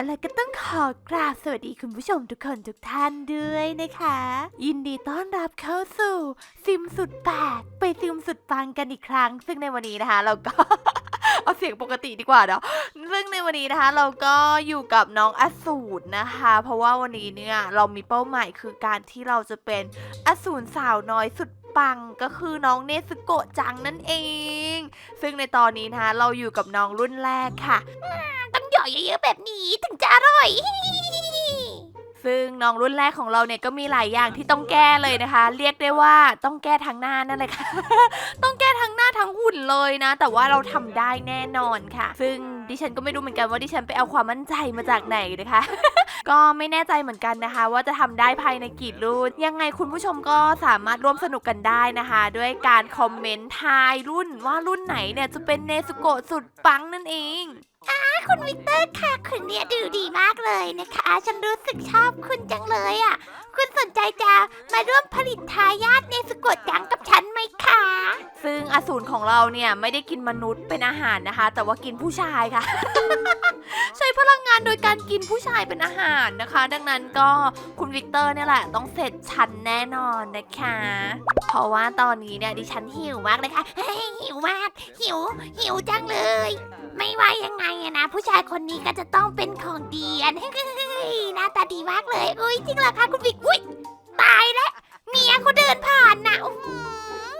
อะไรก็ต้องขอกราบสวัสดีคุณผู้ชมทุกคนทุกท่านด้วยนะคะ ยินดีต้อนรับเข้าสู่ ซิมสุดแปลกไปซิมสุดปังกันอีกครั้ง ซึ่งในวันนี้นะคะเราก็ เอาเสียงปกติดีกว่าเนาะซึ่งในวันนี้นะคะ เราก็อยู่กับน้องอสูรนะคะ เพราะว่าวันนี้เนี่ยเรามีเป้าหมายคือการที่เราจะเป็นอสูรสาวน้อยสุด ปังก็คือน้องเนสโกะจังนั่นเอง ซึ่งในตอนนี้นะคะเราอยู่กับน้องรุ่นแรกค่ะต้องหย่อยเยอะๆแบบนี้ถึงจะอร่อย ซึ่งน้องรุ่นแรกของเราเนี่ยก็มีหลายอย่างที่ต้องแก้เลยนะคะ เรียกได้ว่าต้องแก้ทั้งหน้านั่นเลยค่ะ ต้องแก้ทั้งหน้าทั้งหุ่นเลยนะ แต่ว่าเราทำได้แน่นอนค่ะ ซึ่งดิฉันก็ไม่รู้เหมือนกันว่าดิฉันไปเอาความมั่นใจมาจากไหนนะคะ ก็ไม่แน่ใจเหมือนกันนะคะ ว่าจะทำได้ภายในกี่รุ่น ยังไงคุณผู้ชมก็สามารถร่วมสนุกกันได้นะคะ ด้วยการคอมเมนต์ทายรุ่นว่ารุ่นไหนเนี่ยจะเป็นเนสโกะสุดปังนั่นเอง คุณวิกเตอร์ค่ะคุณเนี่ยดูดีมากเลยนะคะ ฉันรู้สึกชอบคุณจังเลยอะ คุณสนใจจะมาร่วมผลิตทายาทในสะกดจังกับฉันไหมคะ ซึ่งอสูรของเราเนี่ยไม่ได้กินมนุษย์เป็นอาหารนะคะ แต่ว่ากินผู้ชายค่ะ ใช้พลังงานโดยการกินผู้ชายเป็นอาหารนะคะ ดังนั้นก็คุณวิกเตอร์เนี่ยแหละต้องเสร็จชันแน่นอนนะคะ เพราะว่าตอนนี้เนี่ยดิฉันหิวมากเลยค่ะเฮ้ยหิวมาก หิวหิวจังเลย ไม่ว่ายังไงอะนะ ผู้ชายคนนี้ก็จะต้องเป็นของดีอันเฮ้ยหน้าตาดีมากเลยอุ้ยจริงเหรอคะคุณวิกอุ้ยตายแล้วเมียเขาเดินผ่านนะอื้อหื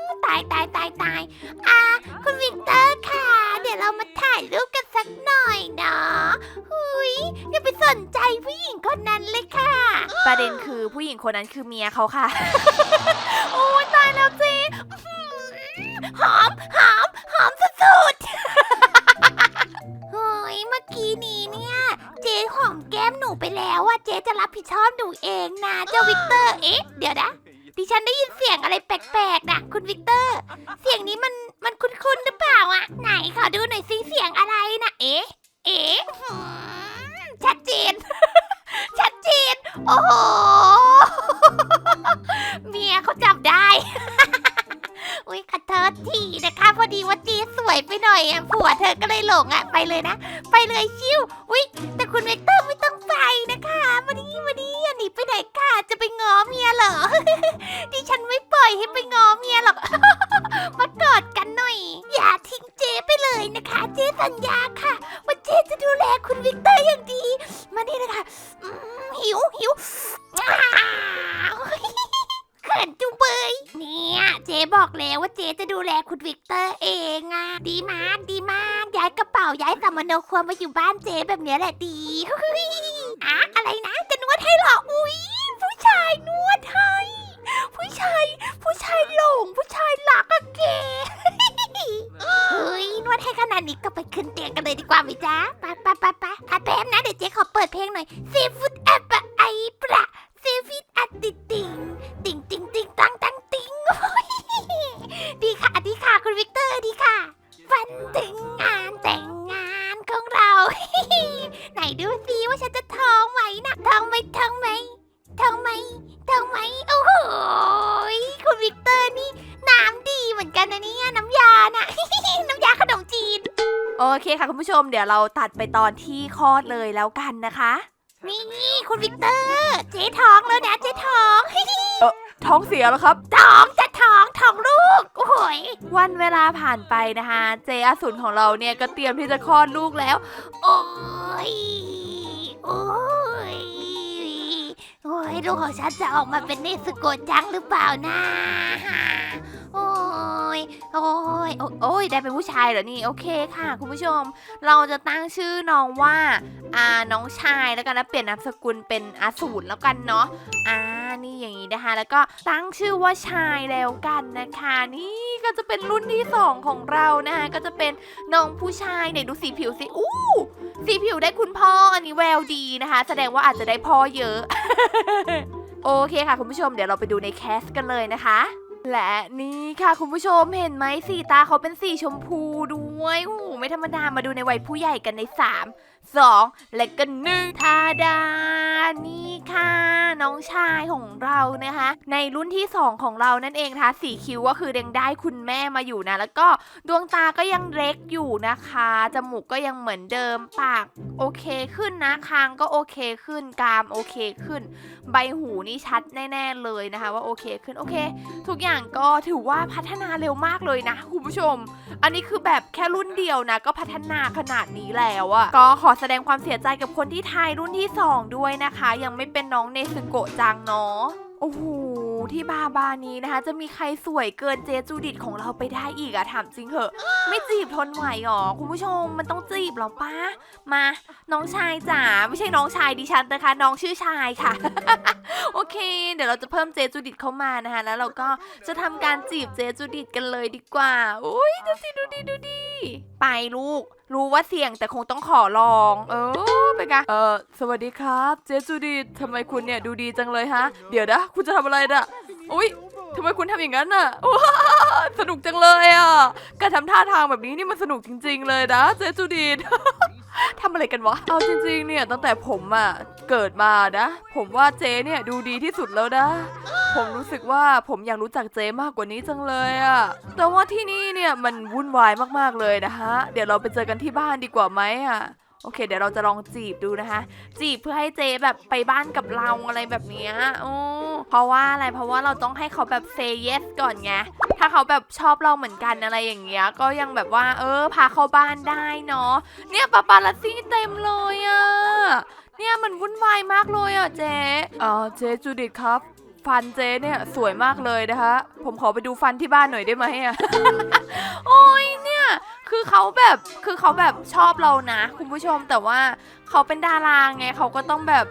อตายตายตายตายอ่าคุณวิกเตอร์ค่ะ เดี๋ยวเรามาถ่ายรูปกันสักหน่อยเนาะหุยอย่าไปสนใจผู้หญิงคนนั้นเลยค่ะ ประเด็นคือผู้หญิงคนนั้นคือเมียเขาค่ะ โอ้ยตายแล้วเจ๊ เจ๊จะรับผิดชอบหนูเองนะเจ้าวิกเตอร์ เอ๊ะ เดี๋ยวนะ ดิฉันได้ยินเสียงอะไรแปลกๆนะคุณวิกเตอร์ เสียงนี้มันมันคุ้นๆหรือเปล่าอะไหนขอดูหน่อยสิเสียงอะไรนะเอ๊ะ เอ๊ะหืมชัดเจน ชัดเจน โอ้โห เมียเขาจับได้ อุ้ยขอโทษทีนะคะ พอดีว่าจ๊สวยไปหน่อยอะผัวเธอก็เลยหลงอะไปเลยนะ หิวหิวอ้าวเขินจุงเบยเนี่ยเจ๊บอกแล้วว่าเจ๊จะดูแลคุณวิกเตอร์เองอะดีมากดีมากย้ายกระเป๋าย้ายสัมมโนครัวมาอยู่บ้านเจ๊แบบเนี้ยแหละดีเฮ้ยอะอะไรนะจะนวดให้เหรออุ้ยผู้ชายนวดให้ผู้ชายผู้ชายหลง ผู้ชายรักอะเกเฮ้ยนวดให้ขนาดนี้ก็ไปขึ้นเตียงกันเลยดีกว่าไหมจ๊ะไปไปไปไปพัดแป๊บนะเดี๋ยวเจ๊ขอเปิดเพลงหน่อยซีฟู มเดี๋ยวเราตัดไปตอนที่คลอดเลยแล้วกันนะคะ นี่คุณวิกเตอร์ เจ๊ท้องแล้วนะเจ๊ท้องท้องเสียแล้วครับ ท้องจะท้องท้องลูก โอ้โหยวันเวลาผ่านไปนะคะ เจอสูรของเราเนี่ยก็เตรียมที่จะคลอดลูกแล้ว โอ้ยโอ้ยโอ้ยลูกของฉันจะออกมาเป็นเนสโกะจังหรือเปล่านะ โอ้ยโอ้ยโอ้ยได้เป็นผู้ชายเหรอนี่โอเคค่ะ คุณผู้ชม เราจะตั้งชื่อน้องว่าอ่าน้องชายแล้วกันนะเปลี่ยนนามสกุลเป็นอาสูรแล้วกันเนาะอ่านี่อย่างนี้นะคะ แล้วก็ตั้งชื่อว่าชายแล้วกันนะคะ นี่ก็จะเป็นรุ่นที่สองของเรานะคะก็จะเป็นน้องผู้ชายไหนดูสีผิวสิอู้สีผิวได้คุณพ่ออันนี้แววดีนะคะ แสดงว่าอาจจะได้พ่อเยอะ โอเคค่ะ คุณผู้ชมเดี๋ยวเราไปดูในแคสกันเลยนะคะ และนี่ค่ะคุณผู้ชมเห็นไหมสีตาเขาเป็นสีชมพูด้ด้ วยโอ้โหไม่ธรรมดามาดูในวัยผู้ใหญ่กันในสามสองและก็หนึ่งทาดา นี่ค่ะ น้องชายของเรานะคะ ในรุ่นที่ 2 ของเรานั่นเองนะคะสีคิ้วก็คือยังได้คุณแม่มาอยู่นะ แล้วก็ดวงตาก็ยังเล็กอยู่นะคะ จมูกก็ยังเหมือนเดิมปากโอเคขึ้นนะคางก็โอเคขึ้นกรามโอเคขึ้น ใบหูนี่ชัดแน่ ๆเลยนะคะ ว่าโอเคขึ้นโอเค ทุกอย่างก็ถือว่าพัฒนาเร็วมากเลยนะคุณผู้ชม อันนี้คือแบบแค่รุ่นเดียวนะ ก็พัฒนาขนาดนี้แล้วอะก็ขอแสดงความเสียใจกับคนที่ทายรุ่นที่ 2 ด้วยนะคะ ยังไม่เป็นน้องเนซึโกะจังเนาะโอ้โหที่บาบานี้นะคะ จะมีใครสวยเกินเจจูดิตของเราไปได้อีกอะถามจริงเหอะ ไม่จีบทนไหวหรอ คุณผู้ชมมันต้องจีบหรอป้ามา น้องชายจ๋าไม่ใช่น้องชายดิฉันนะคะ น้องชื่อชายค่ะโอ เค เดี๋ยวเราจะเพิ่มเจจูดิตเข้ามานะคะ แล้วเราก็จะทำการจีบเจจูดิตกันเลยดีกว่า อุ้ยดูสิดูดิดูดิไปลูก รู้ว่าเสี่ยงแต่คงต้องขอลอง เออไปกันเออสวัสดีครับเจจูดิตทำไมคุณเนี่ยดูดีจังเลยฮะ เดี๋ยวนะคุณจะทำอะไรน่ะอุ้ยทำไมคุณทำอย่างนั้นน่ะว้าสนุกจังเลยอะ การทำท่าทางแบบนี้นี่มันสนุกจริง ๆ เลยนะเจจูดิต ทำอะไรกันวะ เอาจริง ๆ เนี่ยตั้งแต่ผมอะเกิดมานะ ผมว่าเจเนี่ยดูดีที่สุดแล้วนะ ผมรู้สึกว่าผมอยากรู้จักเจมากกว่านี้จังเลยอะแต่ว่าที่นี่เนี่ยมันวุ่นวายมากๆเลยนะฮะ เดี๋ยวเราไปเจอกันที่บ้านดีกว่าไหมอะ โอเค เดี๋ยวเราจะลองจีบดูนะคะ จีบเพื่อให้เจแบบไปบ้านกับเราอะไรแบบนี้โอ้เพราะว่าอะไรเพราะว่าเราต้องให้เขาแบบเซ y yes ก่อนไงถ้าเขาแบบชอบเราเหมือนกันอะไรอย่างเงี้ยก็ยังแบบว่า เออ พาเข้าบ้านได้เนาะเนี่ยปาปาลัสซี่เต็มเลยอะเนี่ยมันวุ่นวายมากเลยอะเจเออเจจูดิตครับ ฟันเจเนี่ยสวยมากเลยนะคะ ผมขอไปดูฟันที่บ้านหน่อยได้ไหมอะโอ้ยเนี่ยคือ เขาแบบคือเขาแบบชอบเรานะ คุณผู้ชมแต่ว่าเขาเป็นดาราไงเขาก็ต้องแบบ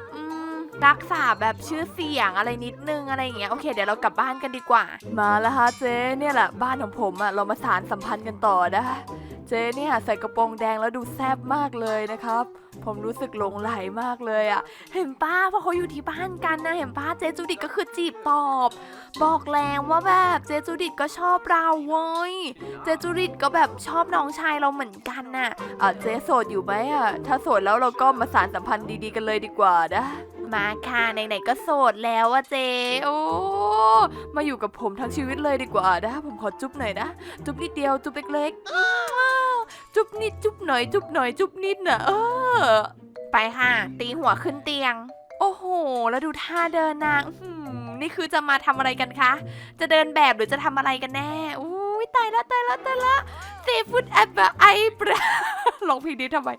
รักษาแบบชื่อเสียงอะไรนิดนึงอะไรอย่างเงี้ยโอเคเดี๋ยวเรากลับบ้านกันดีกว่า มาแล้วฮะเจ๊เนี่ยแหละบ้านของผมอะเรามาสารสัมพันธ์กันต่อนะ เจ๊เนี่ยใส่กระโปรงแดงแล้วดูแซ่บมากเลยนะครับ ผมรู้สึกหลงไหลมากเลยอะเห็นป้าเพราะเขาอยู่ที่บ้านกันนะ เห็นป้าเจจูดิตก็คือจีบตอบ บอกแล้วว่าแบบเจจูดิตก็ชอบเราเว้ย เจจูริตก็แบบชอบน้องชายเราเหมือนกันน่ะอะเจ๊โสดอยู่ไหมอะ ถ้าโสดแล้วเราก็มาสารสัมพันธ์ดีๆกันเลยดีกว่านะมาค่ะไหนๆก็โสดแล้วอะเจ โอ้มาอยู่กับผมทั้งชีวิตเลยดีกว่านะผมขอจุ๊บหน่อยนะ จุ๊บนิดเดียวจุ๊บเล็กๆ จุ๊บนิดจุ๊บหน่อยจุ๊บหน่อยจุ๊บนิดน่ะเออ ไปค่ะ ตีหัวขึ้นเตียง โอ้โห แล้วดูท่าเดินนางอื้อหือนี่คือจะมาทำอะไรกันคะ จะเดินแบบหรือจะทำอะไรกันแน่อุ้ยตายละตายละตายละเซฟุตแอปไอปราลองเพลงนี้ทำไม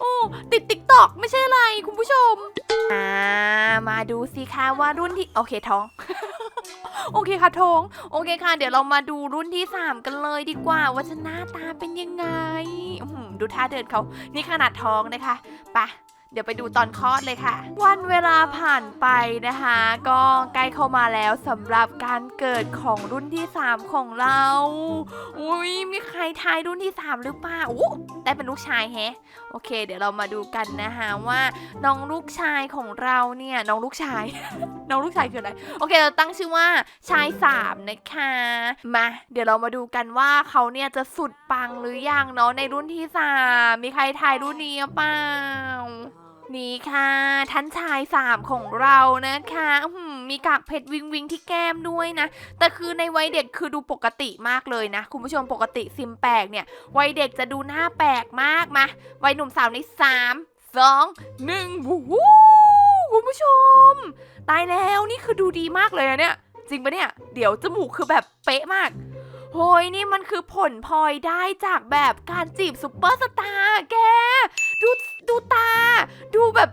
โอ้ติดติ๊กตอกไม่ใช่อะไรคุณผู้ชม อ่า มาดูสิคะว่ารุ่นที่ โอเคท้อง โอเคค่ะท้องโอเคค่ะ เดี๋ยวเรามาดูรุ่นที่ 3 กันเลยดีกว่าว่าจะหน้าตาเป็นยังไงอื้อหือดูท่าเดินเขานี่ขนาดท้องนะคะปะเดี๋ยวไปดูตอนคลอดเลยค่ะ วันเวลาผ่านไปนะคะ ก็ใกล้เข้ามาแล้วสำหรับการเกิดของรุ่นที่ 3 ของเรา อุ้ยมีใครทายรุ่นที่ 3 หรือเปล่าอู้ได้เป็นลูกชายแฮะโอเค เดี๋ยวเรามาดูกันนะคะว่าน้องลูกชายของเราเนี่ยน้องลูกชาย น้องลูกชายคืออะไรโอเคเราตั้งชื่อว่าชายสามนะคะมาเดี๋ยวเรามาดูกันว่าเขาเนี่ยจะสุดปังหรือยังเนาะในรุ่นที่สามมีใครทายรุ่นนี้เปล่า นี่ค่ะ ท่านชายสามของเรานะคะอื้อหือมีกากเพชรวิงวิงที่แก้มด้วยนะ แต่คือในวัยเด็กคือดูปกติมากเลยนะ คุณผู้ชมปกติซิมแปลกเนี่ย วัยเด็กจะดูหน้าแปลกมากมาวัยหนุ่มสาวในสามสองหนึ่งวู้วู้คุณผู้ชม ตายแล้วนี่คือดูดีมากเลยอะเนี่ย จริงปะเนี่ย เดี๋ยวจมูกคือแบบเป๊ะมาก โหยนี่มันคือผลพลอยได้จากแบบการจีบซุปเปอร์สตาร์แก ดูดูตา ดูแบบ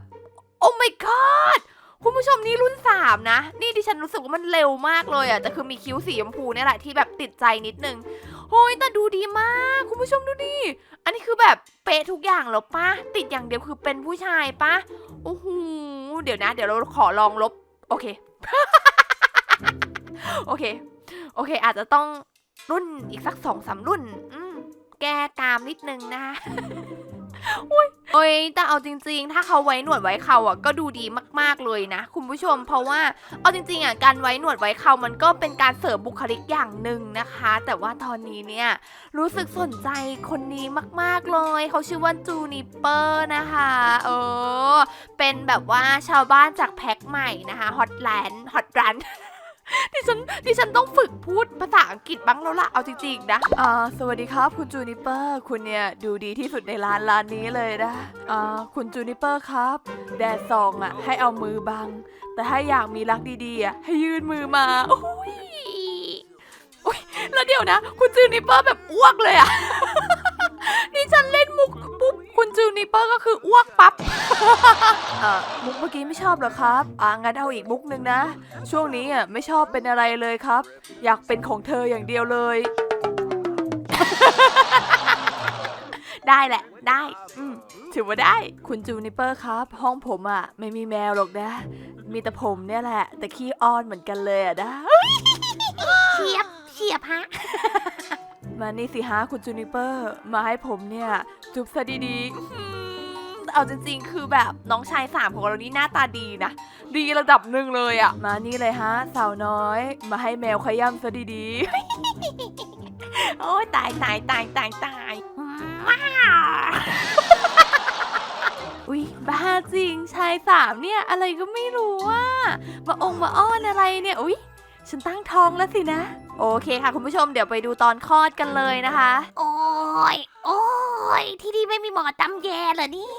โอ้ my god คุณผู้ชมนี่รุ่น 3 นะ นี่ดิฉันรู้สึกว่ามันเร็วมากเลยอะแต่คือมีคิ้วสีชมพูเนี่ยแหละที่แบบติดใจนิดนึงโอ้ยแต่ดูดีมาก คุณผู้ชมดูดิ อันนี้คือแบบเป๊ะทุกอย่างแล้วปะติดอย่างเดียวคือเป็นผู้ชายปะโอ้โหเดี๋ยวนะ เดี๋ยวเราขอลองลบ โอเค โอเค โอเค อาจจะต้อง รุ่นอีกสักสองสามรุ่น อืมแก้กามนิดนึงนะคะโอ้ยแต่เอาจริง ๆ ถ้าเขาไว้หนวดไว้เขาอะก็ดูดีมากๆเลยนะ คุณผู้ชม เพราะว่าเอาจริงๆอะการไว้หนวดไว้เขามันก็เป็นการเสริมบุคลิกอย่างหนึ่งนะคะ แต่ว่าตอนนี้เนี่ยรู้สึกสนใจคนนี้มากๆเลย เขาชื่อว่าจูนิเปอร์นะคะเออเป็นแบบว่าชาวบ้านจากแพ็คใหม่นะคะฮอตแลนด์ฮอตรัน ดิฉันดิฉันต้องฝึกพูดภาษาอังกฤษบ้างแล้วล่ะ เอาจริงๆนะอ่าสวัสดีครับคุณจูนิเปอร์ คุณเนี่ยดูดีที่สุดในร้านร้านนี้เลยนะอ่าคุณจูนิเปอร์ครับ แดดส่องอะ ให้เอามือบัง แต่ถ้าอยากมีรักดีๆอะให้ยื่นมือมาโอ้ยโอ้ยแล้วเดี๋ยวนะ คุณจูนิเปอร์แบบอ้วกเลยอะนี่ฉันเล่นมุก คุณจูนิเปอร์ก็คืออ้วกปั๊บ เอ่อมุกเมื่อกี้ไม่ชอบเหรอครับ อ่างั้นเอาอีกมุกหนึ่งนะ ช่วงนี้อะไม่ชอบเป็นอะไรเลยครับ อยากเป็นของเธออย่างเดียวเลย ได้แหละ ได้อืมถือว่าได้ คุณจูนิเปอร์ครับ ห้องผมอะไม่มีแมวหรอกนะ มีแต่ผมเนี่ยแหละ แต่ขี้อ้อนเหมือนกันเลยอะนะ เฉียบเฉียบฮะ มานี่สิฮะคุณจูนิเปอร์ มาให้ผมเนี่ยจุ๊บซะดีๆเอาจริงๆ คือแบบน้องชายสามของเรานี่หน้าตาดีนะ ดีระดับหนึ่งเลยอะมานี่เลยฮะ สาวน้อย มาให้แมวขย้ำซะดีๆ โอ้ยตายตายตายตายตายว้าวอุ๊ยบ้าจริงชายสามเนี่ยอะไรก็ไม่รู้ว่ามาองมาอ้อนอะไรเนี่ย อุ๊ย ฉันตั้งท้องแล้วสินะ โอเคค่ะ คุณผู้ชมเดี๋ยวไปดูตอนคลอดกันเลยนะคะ โอ้ย โอ้ย ที่นี่ไม่มีหมอตำแยเหรอเนี่ย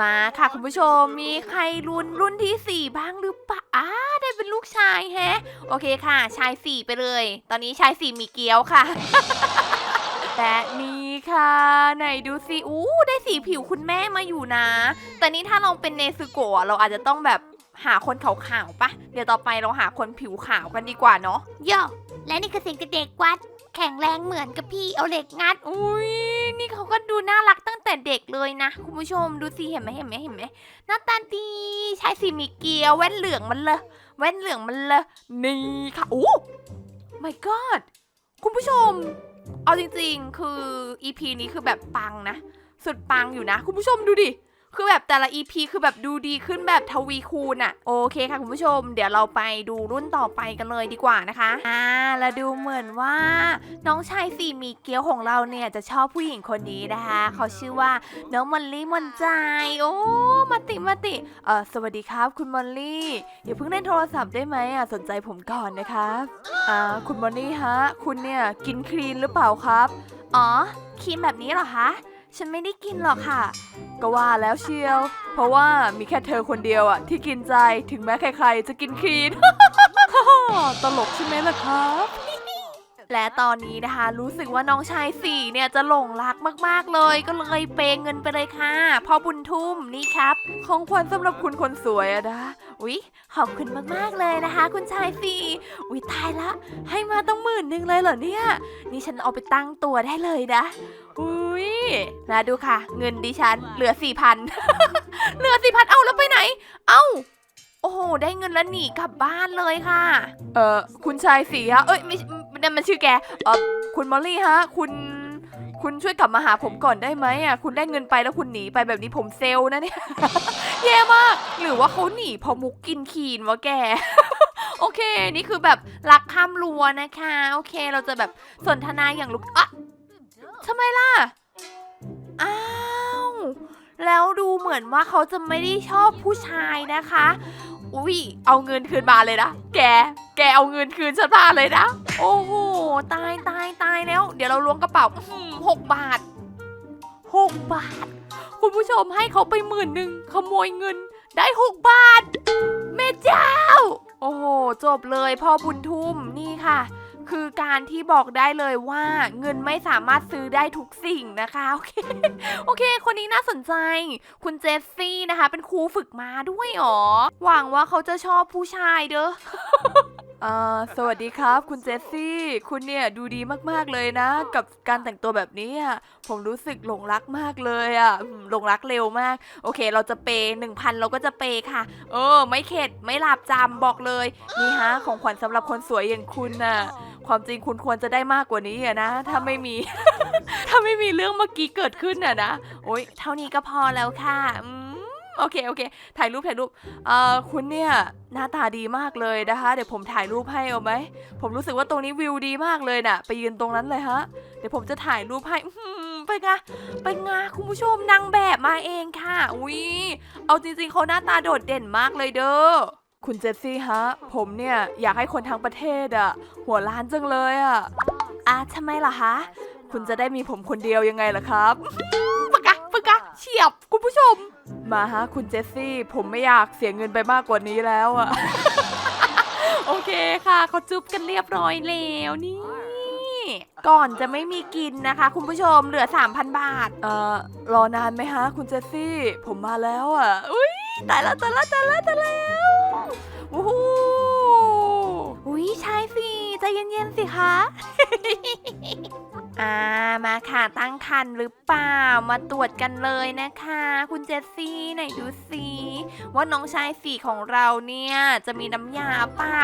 มาค่ะคุณผู้ชมมีใครรุ่นรุ่นที่ 4 บ้างหรือเปล่าอ้าได้เป็นลูกชายแฮะ โอเคค่ะ ชาย 4 ไปเลย ตอนนี้ชาย 4 มีเกี๊ยวค่ะแต่นี่ค่ะไหนดูสิอู้ได้สีผิวคุณแม่มาอยู่นะ แต่นี่ถ้าเราเป็นเนซึโกะเราอาจจะต้องแบบ หาคนขาวๆปะเดี๋ยวต่อไปเราหาคนผิวขาวกันดีกว่าเนาะโยและนี่คือเสียงจากเด็กวัด แข็งแรงเหมือนกับพี่เอาเหล็กงัด อุ้ยนี่เขาก็ดูน่ารักตั้งแต่เด็กเลยนะ คุณผู้ชมดูสิเห็นไหมเห็นไหมเห็นไหมหน้าตาดีใช้สีมีเกียวแว่นเหลืองมันเลยแว่นเหลืองมันเลยนี่ค่ะโอ้ my god คุณผู้ชม เอาจริงๆ คือ EP นี้คือแบบปังนะ สุดปังอยู่นะ คุณผู้ชมดูดิ คือแบบแต่ละ EP คือแบบดูดีขึ้นแบบทวีคูณอะโอเคค่ะคุณผู้ชม เดี๋ยวเราไปดูรุ่นต่อไปกันเลยดีกว่านะคะอ่าแล้วดูเหมือนว่า น้องชายสี่มีเกียวของเราเนี่ยจะชอบผู้หญิงคนนี้นะคะ เขาชื่อว่าน้องมอลลี่มอนใจโอ้มาติมาติเออสวัสดีครับ คุณมอลลี่อย่าเพิ่งเล่นโทรศัพท์ได้ไหมอะสนใจผมก่อนนะครับอ่าคุณมอลลี่ฮะ คุณเนี่ยกินคลีนหรือเปล่าครับ อ๋อครีมแบบนี้เหรอคะ ฉันไม่ได้กินหรอกค่ะ ก็ว่าแล้วเชียว เพราะว่ามีแค่เธอคนเดียวอะที่กินใจถึงแม้ใครๆจะกินคลีน ตลกใช่ไหมล่ะครับและตอนนี้นะคะ รู้สึกว่าน้องชายสี่เนี่ยจะหลงรักมากๆเลย ก็เลยเปย์เงินไปเลยค่ะพ่อบุญทุ่มนี่ครับ ของขวัญสำหรับคุณคนสวยอะนะอุ๊ยขอบคุณมากๆเลยนะคะ คุณชายสี่อุ๊ยตายละ ให้มาต้องหมื่นหนึ่งเลยเหรอเนี่ย นี่ฉันเอาไปตั้งตัวได้เลยนะ อุ้ยนะดูค่ะ เงินดิฉันเหลือสี่พันเหลือสี่พันเอาแล้วไปไหน เอ้า โอ้โห ได้เงินแล้วหนีกลับบ้านเลยค่ะ เออคุณชายสีฮะ เอ้ยไม่นั่นมันชื่อแก เออคุณมอลลี่ฮะ คุณคุณช่วยกลับมาหาผมก่อนได้ไหมอะ คุณได้เงินไปแล้วคุณหนีไปแบบนี้ผมเซลนะเนี่ย แย่มาก หรือว่าเขาหนีเพอมุกกินคีนวะแก โอเค นี่คือแบบรักข้ามรัวนะคะ โอเค เราจะแบบสนทนาอย่างลุกอะ ทำไมล่ะ อ้าว แล้วดูเหมือนว่าเขาจะไม่ได้ชอบผู้ชายนะคะ อุ้ย เอาเงินคืนมาเลยนะ แก แกเอาเงินคืนฉันมาเลยนะ โอ้โห ตายตายตายแล้ว เดี๋ยวเราล้วงกระเป๋าหกบาทหกบาท คุณผู้ชมให้เขาไปหมื่นหนึ่งขโมยเงินได้หกบาท แม่เจ้า โอ้โห จบเลยพ่อบุญทุ่มนี่ค่ะ การที่บอกได้เลยว่าเงินไม่สามารถซื้อได้ทุกสิ่งนะคะโอเคโอเค คนนี้น่าสนใจ คุณเจสซี่นะคะ เป็นครูฝึกมาด้วยหรอหวังว่าเขาจะชอบผู้ชายเด้อสวัสดีครับ คุณเจสซี่ คุณเนี่ยดูดีมากๆเลยนะ กับการแต่งตัวแบบนี้อะผมรู้สึกหลงรักมากเลยอะหลงรักเร็วมาก โอเค เราจะเปย์หนึ่งพันเราก็จะเปย์ค่ะ เออ ไม่เข็ดไม่หลับจำบอกเลย นี่ฮะ ของขวัญสำหรับคนสวยอย่างคุณน่ะ ความจริงคุณควรจะได้มากกว่านี้อะนะ ถ้าไม่มี ถ้าไม่มีเรื่องเมื่อกี้เกิดขึ้นน่ะนะ โอ๊ย เท่านี้ก็พอแล้วค่ะอืมโอเค โอเค ถ่ายรูป ถ่ายรูป เอ่อ คุณเนี่ย หน้าตาดีมากเลยนะคะ เดี๋ยวผมถ่ายรูปให้เอาไหม ผมรู้สึกว่าตรงนี้วิวดีมากเลยน่ะ ไปยืนตรงนั้นเลยฮะ เดี๋ยวผมจะถ่ายรูปให้ไปไงไปไงคุณผู้ชมนางแบบมาเองค่ะ อุ้ย เอาจริงๆเขาหน้าตาโดดเด่นมากเลยเด้อ คุณเจสซี่ฮะ ผมเนี่ยอยากให้คนทั้งประเทศอะหัวล้านจังเลยอะอะทำไมล่ะคะ คุณจะได้มีผมคนเดียวยังไงล่ะครับปะกะปะกะเฉียบคุณผู้ชม มาฮะคุณเจสซี่ ผมไม่อยากเสียเงินไปมากกว่านี้แล้วอะ โอเคค่ะเขาจุ๊บกันเรียบร้อยแล้วนี่ ก่อนจะไม่มีกินนะคะ คุณผู้ชมเหลือ 3,000 บาท เอ่อ รอนานไหมฮะ คุณเจสซี่ ผมมาแล้วอะ อุ้ยตายแล้วตายแล้วตายแล้วตายแล้ว โอ้โหอุ้ยชายสิใจเย็นๆสิคะ อ่ามาค่ะตั้งคันหรือเปล่ามาตรวจกันเลยนะคะ คุณเจสซี่ไหนดูสิว่าน้องชายสี่ของเราเนี่ย จะมีน้ำยาเปล่า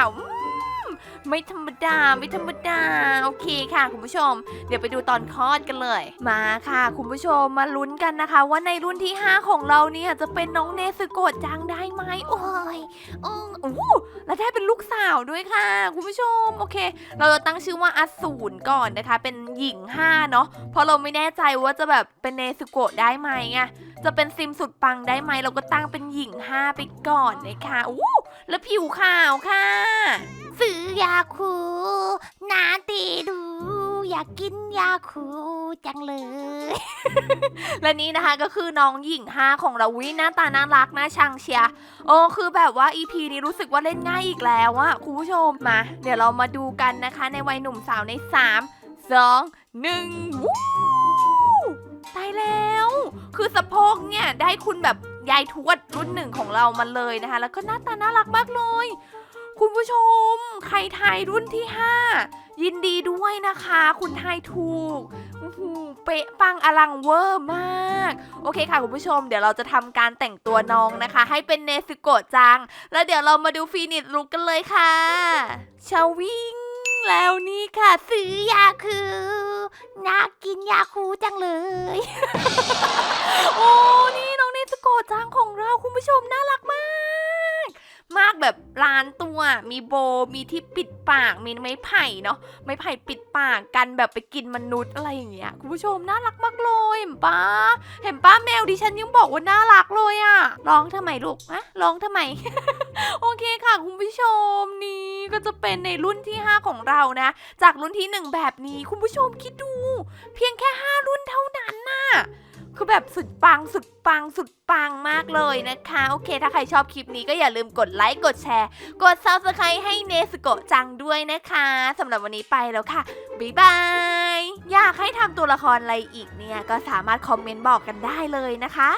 ไม่ธรรมดาไม่ธรรมดาโอเคค่ะ คุณผู้ชม เดี๋ยวไปดูตอนคลอดกันเลย มาค่ะ คุณผู้ชมมาลุ้นกันนะคะ ว่าในรุ่นที่ 5 ของเราเนี่ยจะเป็นน้องเนสโกะจังได้ไหมโอ้ยโอ้โอ้โหและได้เป็นลูกสาวด้วยค่ะ คุณผู้ชมโอเค เราจะตั้งชื่อว่าอสูรก่อนนะคะ เป็นหญิง5เนาะเพราะเราไม่แน่ใจว่าจะแบบเป็นเนสโกะได้ไหมไงจะเป็นซิมสุดปังได้ไหมเราก็ตั้งเป็นหญิง5ไปก่อนนะคะอู้แล้วผิวขาวค่ะ คูนาตีดู อยากกินยาคูจังเลย และนี่นะคะก็คือน้องหญิง5ของเราวิหน้าตาน่ารักน่าชังเชียโอ้คือแบบว่า EP นี้รู้สึกว่าเล่นง่ายอีกแล้วอะคุณผู้ชมมา เดี๋ยวเรามาดูกันนะคะ ในวัยหนุ่มสาวใน 3 2 1วู้ตายแล้ว คือสะโพกเนี่ยได้คุณแบบยายทวดรุ่นหนึ่งของเรามาเลยนะคะ แล้วก็หน้าตาน่ารักมากเลย คุณผู้ชม ใครทายรุ่นที่ 5 ยินดีด้วยนะคะ คุณทายถูกอื้อหือเป๊ะปังอลังเวอร์มาก โอเคค่ะคุณผู้ชม เดี๋ยวเราจะทำการแต่งตัวน้องนะคะ ให้เป็นเนซึโกะจัง แล้วเดี๋ยวเรามาดูฟีนิชลุกกันเลยค่ะชาวิ่งแล้วนี่ค่ะ ซื้อยาคูน่ากินยาคูจังเลย โอ้นี่น้องเนซึโกะจังของเราคุณผู้ชมน่ารักมาก มากแบบล้านตัว มีโบ มีที่ปิดปาก มีไม้ไผ่เนาะ ไม้ไผ่ปิดปากกันแบบไปกินมนุษย์อะไรอย่างเงี้ย คุณผู้ชมน่ารักมากเลยเห็นปะเห็นป้าแมวดิฉันยังบอกว่าน่ารักเลยอะร้องทำไมลูกอะร้องทำไม โอเคค่ะคุณผู้ชมนี่ก็จะเป็นในรุ่นที่ 5 ของเรานะ จากรุ่นที่ 1 แบบนี้คุณผู้ชมคิดดู เพียงแค่ 5 รุ่นเท่านั้นน่ะ คือแบบสุดปังสุดปังสุดปังมากเลยนะคะ โอเค ถ้าใครชอบคลิปนี้ก็อย่าลืมกดไลค์กดแชร์ กด s u b สไครต์ให้เนสโกะจังด้วยนะคะสำหรับวันนี้ไปแล้วค่ะ บ๊ายบาย อยากให้ทำตัวละครอะไรอีกเนี่ย ก็สามารถคอมเมนต์บอกกันได้เลยนะคะ